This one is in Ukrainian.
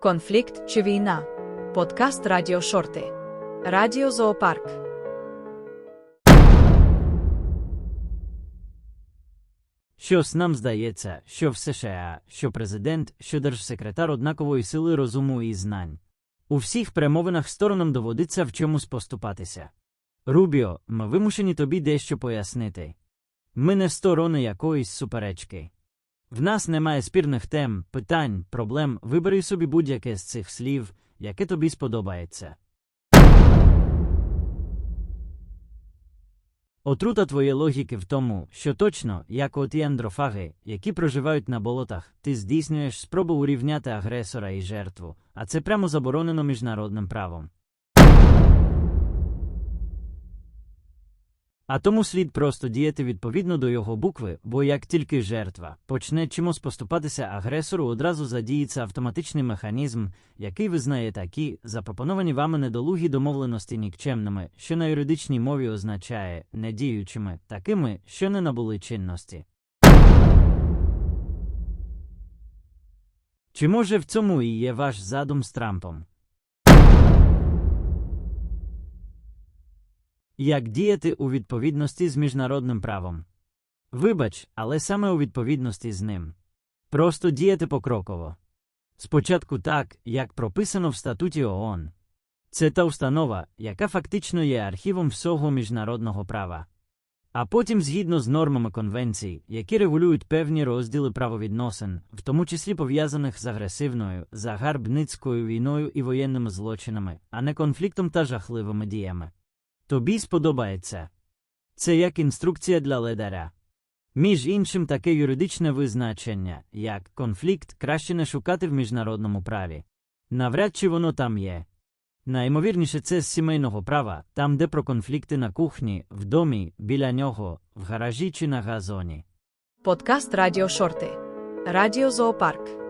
Конфлікт чи війна? Подкаст Радіо Шорти. Радіо Зоопарк. Щось нам здається, що в США, що президент, що держсекретар однакової сили розуму і знань. У всіх перемовинах сторонам доводиться в чомусь поступатися. Рубіо, ми вимушені тобі дещо пояснити. Ми не сторони якоїсь суперечки. В нас немає спірних тем, питань, проблем. Вибери собі будь-яке з цих слів, яке тобі сподобається. Отрута твоєї логіки в тому, що точно, як от і андрофаги, які проживають на болотах, ти здійснюєш спробу урівняти агресора і жертву, а це прямо заборонено міжнародним правом. А тому слід просто діяти відповідно до його букви, бо як тільки жертва почне чимось поступатися агресору, одразу задіється автоматичний механізм, який визнає такі запропоновані вами недолугі домовленості нікчемними, що на юридичній мові означає недіючими, такими, що не набули чинності. Чи може в цьому і є ваш задум з Трампом? Як діяти у відповідності з міжнародним правом? Вибач, але саме у відповідності з ним. Просто діяти покроково. Спочатку так, як прописано в статуті ООН. Це та установа, яка фактично є архівом всього міжнародного права. А потім згідно з нормами конвенцій, які регулюють певні розділи правовідносин, в тому числі пов'язаних з агресивною, загарбницькою війною і воєнними злочинами, а не конфліктом та жахливими діями. Тобі сподобається. Це як інструкція для ледаря. Між іншим, таке юридичне визначення, як конфлікт, краще не шукати в міжнародному праві. Навряд чи воно там є. Найімовірніше, це з сімейного права, там, де про конфлікти на кухні, в домі, біля нього, в гаражі чи на газоні. Подкаст Радіо Шорти. Радіо Зоопарк.